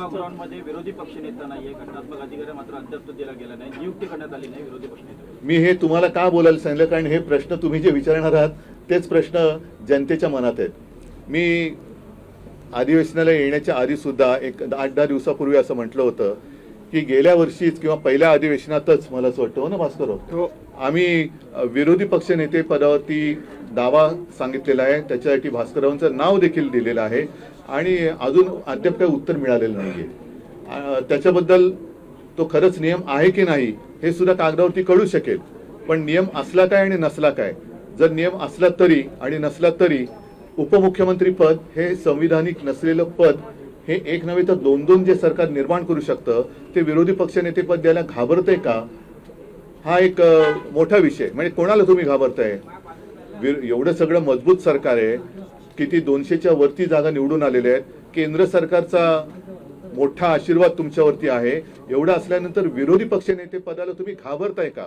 मध्ये विरोधी पक्षनेता नाहीये. घटनात्मक मात्र अद्याप दिला गेला नाही. नियुक्ती करण्यात आली नाही विरोधी पक्षनेते मी हे तुम्हाला का बोलायला सांगितलं? कारण हे प्रश्न तुम्ही जे विचारणार आहात तेच प्रश्न जनतेच्या मनात आहेत. मी अधिवेशनाला येण्याच्या आधी सुद्धा एक आठ दहा दिवसापूर्वी असं म्हटलं होतं की गेल्या वर्षीच किंवा पहिल्या अधिवेशनातच मला असं वाटतं हो ना भास्कर हो? आम्ही विरोधी पक्षनेते पदावरती दावा सांगितलेला आहे. त्याच्यासाठी भास्कररावांचं नाव देखील दिलेलं आहे. आणि अजून अद्याप काही उत्तर मिळालेलं नाहीये. अ, त्याच्याबद्दल तो खरंच नियम आहे की नाही हे सुद्धा कागदावरती कळू शकेल. पण नियम असला काय आणि नसला काय जर नियम असला तरी आणि नसला तरी उपमुख्यमंत्री पद हे संविधानिक नसलेलं पद हे एक नव्हे तर दोन दोन जे सरकार निर्माण करू शकतं ते विरोधी पक्षनेते पद द्यायला घाबरतंय का? हा एक मोठा विषय. म्हणजे कोणाला तुम्ही घाबरताय? एवढं सगळं मजबूत सरकार आहे किती दोनशेच्या वरती जागा निवडून आलेल्या आहेत. केंद्र सरकारचा मोठा आशीर्वाद तुमच्यावरती आहे. एवढं असल्यानंतर विरोधी पक्षनेते पदाला तुम्ही घाबरताय का?